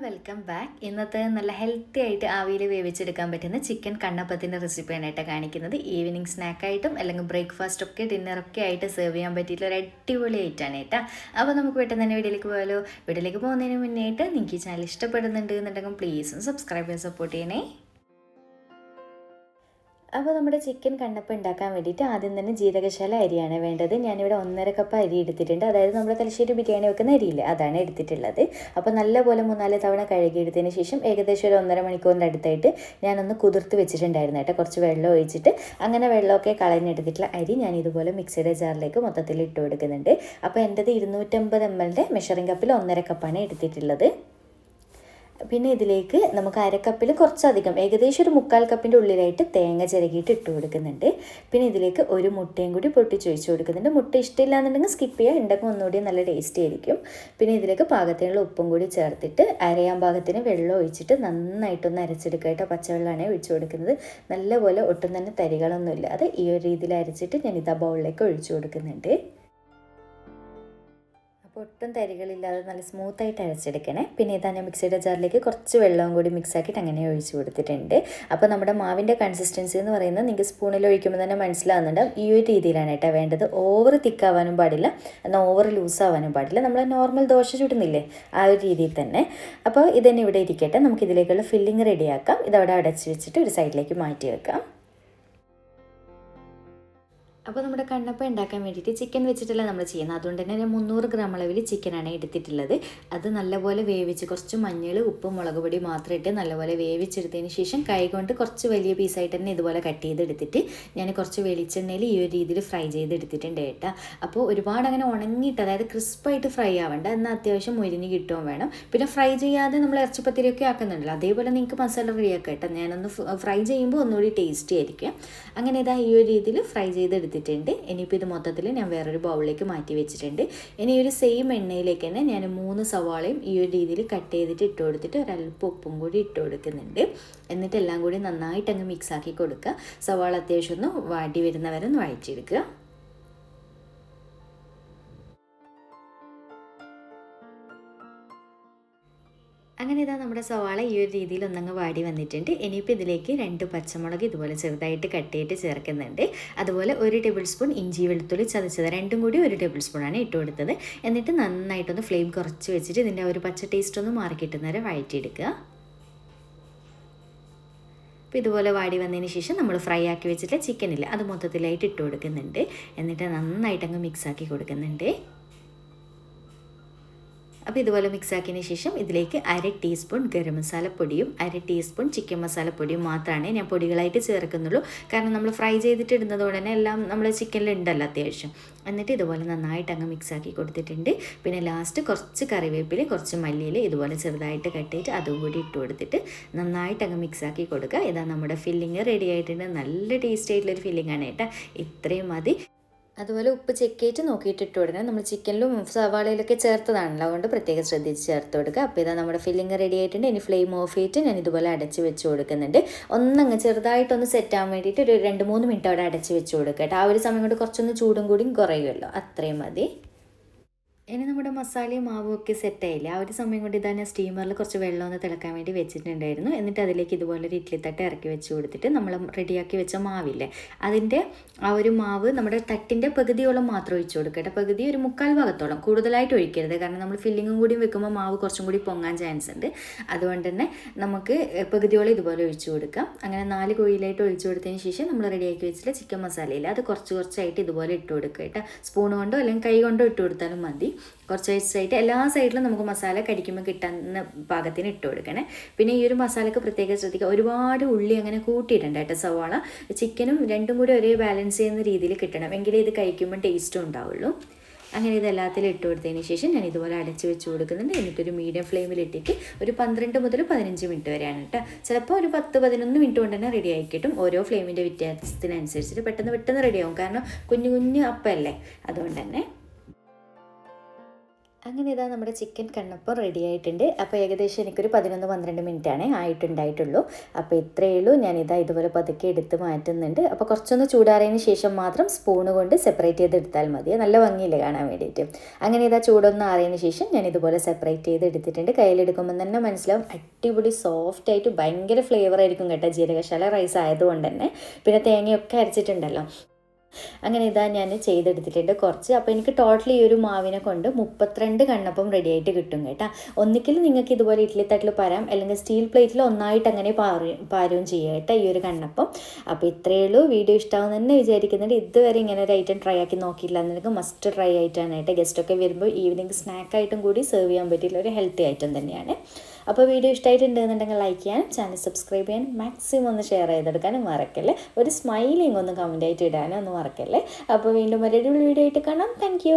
Welcome back ഇന്നത്തെ നല്ല healthy ആയിട്ട് ആവിയിൽ വേവിച്ചെടുക്കാൻ പറ്റുന്ന ചിക്കൻ കണ്ണപ്പത്തിന്റെ റെസിപ്പിയാണ് കേട്ടോ കാണിക്കുന്നത്. ഈവനിങ് സ്നാക്കായിട്ടും അല്ലെങ്കിൽ ബ്രേക്ക്ഫാസ്റ്റ് ഒക്കെ ഡിന്നറൊക്കെ ആയിട്ട് സെർവ് ചെയ്യാൻ പറ്റിയിട്ടുള്ള ഒരു അടിപൊളി ഐറ്റാണ് കേട്ടോ അപ്പോൾ നമുക്ക് പെട്ടെന്ന് തന്നെ വീട്ടിലേക്ക് പോയാലോ? വീട്ടിലേക്ക് പോകുന്നതിന് മുന്നേ ആയിട്ട് നിങ്ങൾക്ക് ഈ ചാനൽ ഇഷ്ടപ്പെടുന്നുണ്ട് എന്നുണ്ടെങ്കിൽ പ്ലീസും സബ്സ്ക്രൈബ് ചെയ്ത് സപ്പോർട്ട് ചെയ്യണേ. അപ്പോൾ നമ്മുടെ ചിക്കൻ കണ്ണപ്പ ഉണ്ടാക്കാൻ വേണ്ടിയിട്ട് ആദ്യം തന്നെ ജീരകശാല അരിയാണ് വേണ്ടത്. ഞാനിവിടെ ഒന്നര കപ്പ് അരി എടുത്തിട്ടുണ്ട്. അതായത് നമ്മുടെ തലശ്ശേരി ബിരിയാണി വെക്കുന്ന അരിയില്ലേ. അതാണ് എടുത്തിട്ടുള്ളത്. അപ്പോൾ നല്ലപോലെ മൂന്നാൽ തവണ കഴുകിയെടുത്തതിന് ശേഷം ഏകദേശം ഒരു ഒന്നര മണിക്കൂറിന്റെ അടുത്തായിട്ട് ഞാനൊന്ന് കുതിർത്ത് വെച്ചിട്ടുണ്ടായിരുന്നു കേട്ടോ. കുറച്ച് വെള്ളം ഒഴിച്ചിട്ട് അങ്ങനെ വെള്ളമൊക്കെ കളഞ്ഞെടുത്തിട്ടുള്ള അരി ഞാൻ ഇതുപോലെ മിക്സിയുടെ ജാറിലേക്ക് മൊത്തത്തിൽ ഇട്ട് കൊടുക്കുന്നുണ്ട്. അപ്പോൾ എന്റെത് ഇരുന്നൂറ്റമ്പത് എം എല്ലിന്റെ മെഷറിംഗ് കപ്പിൽ ഒന്നര കപ്പാണ് എടുത്തിട്ടുള്ളത്. പിന്നെ ഇതിലേക്ക് നമുക്ക് അരക്കപ്പിൽ കുറച്ചധികം ഏകദേശം ഒരു മുക്കാൽ കപ്പിന്റെ ഉള്ളിലായിട്ട് തേങ്ങ ചിരകിയിട്ട് ഇട്ട് കൊടുക്കുന്നുണ്ട്. പിന്നെ ഇതിലേക്ക് ഒരു മുട്ടയും കൂടി പൊട്ടിച്ച് ഒഴിച്ച് കൊടുക്കുന്നുണ്ട്. മുട്ട ഇഷ്ടമില്ല എന്നുണ്ടെങ്കിൽ സ്കിപ്പ് ചെയ്യുക. ഉണ്ടെങ്കിൽ ഒന്നുകൂടി നല്ല ടേസ്റ്റി ആയിരിക്കും. പിന്നെ ഇതിലേക്ക് പാകത്തിനുള്ള ഉപ്പും കൂടി ചേർത്തിട്ട് അരയാൻ പാകത്തിന് വെള്ളം ഒഴിച്ചിട്ട് നന്നായിട്ടൊന്ന് അരച്ചെടുക്കുക കേട്ടോ. പച്ചവെള്ളമാണ് ഒഴിച്ചു കൊടുക്കുന്നത്. നല്ലപോലെ ഒട്ടും തന്നെ തരികളൊന്നുമില്ല അത് ഈ ഒരു രീതിയിൽ അരച്ചിട്ട് ഞാൻ ഇതാ ബൗളിലേക്ക് ഒഴിച്ചു കൊടുക്കുന്നുണ്ട്. ഒട്ടും തരികളില്ലാതെ നല്ല സ്മൂത്തായിട്ട് അരച്ചെടുക്കണേ. പിന്നെ ഇതാ ഞാൻ മിക്സിയുടെ ജാറിലേക്ക് കുറച്ച് വെള്ളവും കൂടി മിക്സ് ആക്കിയിട്ട് അങ്ങനെ ഒഴിച്ച് കൊടുത്തിട്ടുണ്ട്. അപ്പോൾ നമ്മുടെ മാവിന്റെ കൺസിസ്റ്റൻസി എന്ന് പറയുന്നത് നിങ്ങൾക്ക് സ്പൂണിൽ ഒഴിക്കുമ്പോൾ തന്നെ മനസ്സിലാവുന്നുണ്ടാവും. ഈ ഒരു രീതിയിലാണ് കേട്ടോ വേണ്ടത്. ഓവർ തിക്കാവാനും പാടില്ല. എന്നാൽ ഓവർ ലൂസാവാനും പാടില്ല. നമ്മൾ നോർമൽ ദോശ ചുടുന്നില്ലേ? ആ ഒരു രീതിയിൽ തന്നെ. അപ്പോൾ ഇതന്നെ ഇവിടെ ഇരിക്കട്ടെ. നമുക്ക് ഇതിലേക്കുള്ള ഫില്ലിങ് റെഡിയാക്കാം ഇതവിടെ അടച്ച് വെച്ചിട്ട് ഒരു സൈഡിലേക്ക് മാറ്റി വെക്കാം. അപ്പോൾ നമ്മുടെ കണ്ണപ്പ ഉണ്ടാക്കാൻ വേണ്ടിയിട്ട് ചിക്കൻ വെച്ചിട്ടല്ല നമ്മൾ ചെയ്യുന്നത്. അതുകൊണ്ട് തന്നെ ഞാൻ മുന്നൂറ് ഗ്രാം അളവിൽ ചിക്കനാണ് എടുത്തിട്ടുള്ളത്. അത് നല്ലപോലെ വേവിച്ച് കുറച്ച് മഞ്ഞൾ ഉപ്പ് മുളക് പൊടി മാത്രം ഇട്ട് നല്ലപോലെ വേവിച്ചെടുത്തതിന് ശേഷം കൈ കൊണ്ട് കുറച്ച് വലിയ പീസായിട്ട് തന്നെ ഇതുപോലെ കട്ട് ചെയ്തെടുത്തിട്ട് ഞാൻ കുറച്ച് വെളിച്ചെണ്ണയിൽ ഈ ഒരു രീതിയിൽ ഫ്രൈ ചെയ്തെടുത്തിട്ടുണ്ട് കേട്ടോ. അപ്പോൾ ഒരുപാട് അങ്ങനെ ഉണങ്ങിയിട്ട് അതായത് ക്രിസ്പായിട്ട് ഫ്രൈ ആവേണ്ട. എന്നാൽ അത്യാവശ്യം മുരിഞ്ഞ് കിട്ടുകയും വേണം. പിന്നെ ഫ്രൈ ചെയ്യാതെ നമ്മൾ ഇറച്ചിപ്പത്തിരിയൊക്കെ ആക്കുന്നുണ്ടല്ലോ. അതേപോലെ നിങ്ങൾക്ക് മസാല റെഡിയാക്കാം കേട്ടോ. ഞാനൊന്ന് ഫ്രൈ ചെയ്യുമ്പോൾ ഒന്നുകൂടി ടേസ്റ്റി ആയിരിക്കും. അങ്ങനെ ഇതാ ഈ ഒരു രീതിയിൽ ഫ്രൈ ചെയ്തെടുത്തിട്ടുണ്ട് ഇനിയിപ്പോൾ ഇത് മൊത്തത്തിൽ ഞാൻ വേറൊരു ബൗളിലേക്ക് മാറ്റി വെച്ചിട്ടുണ്ട്. ഇനി ഒരു സെയിം എണ്ണയിലേക്ക് തന്നെ ഞാൻ മൂന്ന് സവാളയും ഈ ഒരു രീതിയിൽ കട്ട് ചെയ്തിട്ട് ഇട്ട് കൊടുത്തിട്ട് ഒരല്പം ഉപ്പും കൂടി ഇട്ട് കൊടുക്കുന്നുണ്ട്. എന്നിട്ട് എല്ലാം കൂടി നന്നായിട്ട് അങ്ങ് മിക്സ് ആക്കി കൊടുക്കുക. സവാള അത്യാവശ്യം ഒന്ന് വാടി വരുന്നവരെ വഴറ്റിയെടുക്കുക. അങ്ങനെ ഇതാ നമ്മുടെ സവാള ഈ ഒരു രീതിയിൽ ഒന്നങ്ങ് വാടി വന്നിട്ടുണ്ട്. ഇനിയിപ്പോൾ ഇതിലേക്ക് രണ്ട് പച്ചമുളക് ഇതുപോലെ ചെറുതായിട്ട് കട്ട് ചെയ്തിട്ട് ചേർക്കുന്നുണ്ട്. അതുപോലെ ഒരു ടേബിൾ സ്പൂൺ ഇഞ്ചി വെളുത്തുള്ളി ചതച്ചത് രണ്ടും കൂടി ഒരു ടേബിൾ സ്പൂണാണ് ഇട്ട് കൊടുത്തത്. എന്നിട്ട് നന്നായിട്ടൊന്ന് ഫ്ലെയിം കുറച്ച് വെച്ചിട്ട് ഇതിന്റെ ഒരു പച്ച ടേസ്റ്റ് ഒന്ന് മാറി കിട്ടുന്നവരെ വഴറ്റിയെടുക്കുക. അപ്പോൾ ഇതുപോലെ വാടി വന്നതിന് ശേഷം നമ്മൾ ഫ്രൈ ആക്കി വെച്ചിട്ട് ചിക്കനില്ല അത് മൊത്തത്തിലായിട്ട് ഇട്ട് കൊടുക്കുന്നുണ്ട്. എന്നിട്ട് നന്നായിട്ടങ്ങ് മിക്സ് ആക്കി കൊടുക്കുന്നുണ്ട്. അപ്പോൾ ഇതുപോലെ മിക്സ് ആക്കിയതിന് ശേഷം ഇതിലേക്ക് അര ടീസ്പൂൺ ഗരം മസാലപ്പൊടിയും അര ടീസ്പൂൺ ചിക്കൻ മസാലപ്പൊടിയും മാത്രമാണ് ഞാൻ പൊടികളായിട്ട് ചേർക്കുന്നുള്ളൂ. കാരണം നമ്മൾ ഫ്രൈ ചെയ്തിട്ട് ഇടുന്നതുകൊണ്ട് തന്നെ എല്ലാം നമ്മൾ ചിക്കനിൽ ഉണ്ടല്ലോ അത്യാവശ്യം. എന്നിട്ട് ഇതുപോലെ നന്നായിട്ട് അങ്ങ് മിക്സ് ആക്കി കൊടുത്തിട്ടുണ്ട്. പിന്നെ ലാസ്റ്റ് കുറച്ച് കറിവേപ്പില കുറച്ച് മല്ലിയിൽ ഇതുപോലെ ചെറുതായിട്ട് കട്ടിയിട്ട് അതും കൂടി ഇട്ട് കൊടുത്തിട്ട് നന്നായിട്ട് അങ്ങ് മിക്സ് ആക്കി കൊടുക്കുക. ഇതാ നമ്മുടെ ഫില്ലിങ് റെഡി ആയിട്ടുണ്ട്. നല്ല ടേസ്റ്റ് ആയിട്ടുള്ളൊരു ഫില്ലിംഗ് ആണ് കേട്ടോ. ഇത്രയും മതി. അതുപോലെ ഉപ്പ് ചെക്ക് ചെയ്തിട്ട് നോക്കിയിട്ട് ഇട്ട് കൊടുക്കണം. നമ്മൾ ചിക്കനിലും സവാളയിലൊക്കെ ചേർത്തതാണല്ലോ. അതുകൊണ്ട് പ്രത്യേകം ശ്രദ്ധിച്ച് ചേർത്ത് കൊടുക്കുക. അപ്പോൾ ഇതാ നമ്മുടെ ഫില്ലിങ് റെഡി ആയിട്ടുണ്ട്. ഇനി ഫ്ലെയിം ഓഫ് ചെയ്തിട്ട് ഞാൻ ഇതുപോലെ അടച്ച് വെച്ച് കൊടുക്കുന്നുണ്ട്. ഒന്നങ്ങ് ചെറുതായിട്ടൊന്ന് സെറ്റ് വേണ്ടിയിട്ട് ഒരു രണ്ട് മൂന്ന് മിനിറ്റ് അവിടെ അടച്ച് വെച്ച് കൊടുക്കുക ആ ഒരു സമയം കൊണ്ട് കുറച്ചൊന്ന് ചൂടും കൂടിയും കുറയുമല്ലോ. അത്രയും മതി. ഇനി നമ്മുടെ മസാലയും മാവും ഒക്കെ സെറ്റായില്ല ആ ഒരു സമയം കൊണ്ട് ഇതാ ഞാൻ സ്റ്റീമറിൽ കുറച്ച് വെള്ളം ഒന്ന് തിളക്കാൻ വേണ്ടി വെച്ചിട്ടുണ്ടായിരുന്നു. എന്നിട്ട് അതിലേക്ക് ഇതുപോലെ ഒരു ഇഡ്ഡലി തട്ട് ഇറക്കി വെച്ച് കൊടുത്തിട്ട് നമ്മൾ റെഡിയാക്കി വെച്ച മാവില്ലേ? അതിന്റെ ആ ഒരു മാവ് നമ്മുടെ തട്ടിന്റെ പകുതിയോളം മാത്രം ഒഴിച്ചു കൊടുക്കട്ടെ പകുതി ഒരു മുക്കാൽ ഭാഗത്തോളം. കൂടുതലായിട്ട് ഒഴിക്കരുത്. കാരണം നമ്മൾ ഫില്ലിങ്ങും കൂടി വെക്കുമ്പോൾ മാവ് കുറച്ചും കൂടി പൊങ്ങാൻ ചാൻസ് ഉണ്ട്. അതുകൊണ്ട് തന്നെ നമുക്ക് പകുതിയോളം ഇതുപോലെ ഒഴിച്ചു കൊടുക്കാം. അങ്ങനെ നാല് കോഴിയിലായിട്ട് ഒഴിച്ചു കൊടുത്തതിന് ശേഷം നമ്മൾ റെഡിയാക്കി വെച്ചിട്ട് ചിക്കൻ മസാലയിൽ അത് കുറച്ച് കുറച്ചായിട്ട് ഇതുപോലെ ഇട്ട് കൊടുക്കുക കേട്ടോ. സ്പൂൺ കൊണ്ടോ അല്ലെങ്കിൽ കൈ കൊണ്ടോ ഇട്ട് കൊടുത്താലും മതി. കുറച്ച് സൈഡ് എല്ലാ സൈഡിലും നമുക്ക് മസാല കടിക്കുമ്പോൾ കിട്ടുന്ന പാകത്തിന് ഇട്ട് കൊടുക്കണേ. പിന്നെ ഈ ഒരു മസാലക്ക് പ്രത്യേകം ശ്രദ്ധിക്കുക ഒരുപാട് ഉള്ളി അങ്ങനെ കൂട്ടിയിട്ടുണ്ട് കേട്ടോ സവാള. ചിക്കനും രണ്ടും കൂടി ഒരേ ബാലൻസ് ചെയ്യുന്ന രീതിയിൽ കിട്ടണം. എങ്കിലേ ഇത് കഴിക്കുമ്പോൾ ടേസ്റ്റും ഉണ്ടാവുള്ളൂ. അങ്ങനെ ഇത് എല്ലാത്തിലും ഇട്ട് കൊടുത്തതിന് ശേഷം ഞാൻ ഇതുപോലെ അടച്ച് വെച്ച് കൊടുക്കുന്നുണ്ട്. എന്നിട്ടൊരു മീഡിയം ഫ്ലെയിമിൽ ഇട്ടിട്ട് ഒരു പന്ത്രണ്ട് മുതൽ പതിനഞ്ച് മിനിറ്റ് വരെയാണ് കേട്ടോ. ചിലപ്പോൾ ഒരു പത്ത് പതിനൊന്ന് മിനിറ്റ് കൊണ്ട് തന്നെ റെഡി ആയി കിട്ടും. ഓരോ ഫ്ലെയിമിന്റെ വ്യത്യാസത്തിനനുസരിച്ചിട്ട് പെട്ടെന്ന് പെട്ടെന്ന് റെഡിയാവും കാരണം കുഞ്ഞു കുഞ്ഞു അപ്പല്ലേ? അതുകൊണ്ട് തന്നെ അങ്ങനെ ഇതാ നമ്മുടെ ചിക്കൻ കണ്ണപ്പം റെഡി ആയിട്ടുണ്ട്. അപ്പോൾ ഏകദേശം എനിക്കൊരു പതിനൊന്ന് പന്ത്രണ്ട് മിനിറ്റാണ് ആയിട്ടുണ്ടായിട്ടുള്ളൂ. അപ്പോൾ ഇത്രയേ ഉള്ളൂ. ഞാനിതാ ഇതുപോലെ പതുക്കെ എടുത്ത് മാറ്റുന്നുണ്ട്. അപ്പോൾ കുറച്ചൊന്ന് ചൂടാറിയതിന് ശേഷം മാത്രം സ്പൂണ് കൊണ്ട് സെപ്പറേറ്റ് ചെയ്ത് എടുത്താൽ മതി നല്ല ഭംഗിയില്ല കാണാൻ വേണ്ടിയിട്ട്. അങ്ങനെ ഇതാ ചൂടൊന്ന് ആറിയതിന് ശേഷം ഞാൻ ഇതുപോലെ സെപ്പറേറ്റ് ചെയ്ത് എടുത്തിട്ടുണ്ട് കയ്യിലെടുക്കുമ്പോൾ തന്നെ മനസ്സിലാവും അടിപൊളി സോഫ്റ്റ് ആയിട്ട് ഭയങ്കര ഫ്ലേവർ ആയിരിക്കും കേട്ടോ ജീരകശാല റൈസ് ആയതുകൊണ്ട് തന്നെ. പിന്നെ തേങ്ങയൊക്കെ അരച്ചിട്ടുണ്ടല്ലോ. അങ്ങനെ ഇതാ ഞാൻ ചെയ്തെടുത്തിട്ടുണ്ട് കുറച്ച്. അപ്പോൾ എനിക്ക് ടോട്ടലി ഈ ഒരു മാവിനെ കൊണ്ട് മുപ്പത്തിരണ്ട് കണ്ണപ്പം റെഡി ആയിട്ട് കിട്ടും കേട്ടോ. ഒന്നിക്കൽ നിങ്ങൾക്ക് ഇതുപോലെ ഇഡ്ഡലി തട്ടിൽ പരാം അല്ലെങ്കിൽ സ്റ്റീൽ പ്ലേറ്റിൽ ഒന്നായിട്ട് അങ്ങനെ പാറി പാരുകയും ചെയ്യുക കേട്ടോ ഈ ഒരു കണ്ണപ്പം. അപ്പോൾ ഇത്രയേ ഉള്ളൂ. വീഡിയോ ഇഷ്ടമാവും തന്നെ വിചാരിക്കുന്നുണ്ട്. ഇതുവരെ ഇങ്ങനെ ഒരു ഐറ്റം ട്രൈ ആക്കി നോക്കിയില്ല എന്നെനിക്ക് മസ്റ്റ് ട്രൈ ആയിട്ടാണ് കേട്ടോ. ഗസ്റ്റൊക്കെ വരുമ്പോൾ ഈവനിങ് സ്നാക്കായിട്ടും കൂടി സെർവ് ചെയ്യാൻ പറ്റിയുള്ള ഒരു ഹെൽത്തി ഐറ്റം തന്നെയാണ്. അപ്പോൾ വീഡിയോ ഇഷ്ടമായിട്ടുണ്ടെന്നുണ്ടെങ്കിൽ ലൈക്ക് ചെയ്യാനും ചാനൽ സബ്സ്ക്രൈബ് ചെയ്യാൻ മാക്സിമം ഒന്ന് ഷെയർ ചെയ്തെടുക്കാനും മറക്കല്ലേ? ഒരു സ്മൈലിംഗ് ഒന്ന് കമന്റ് ആയിട്ട് ഇടാനും ഒന്ന് മറക്കല്ലേ? അപ്പോൾ വീണ്ടും ഒരു വീഡിയോ ആയിട്ട് കാണാം. താങ്ക്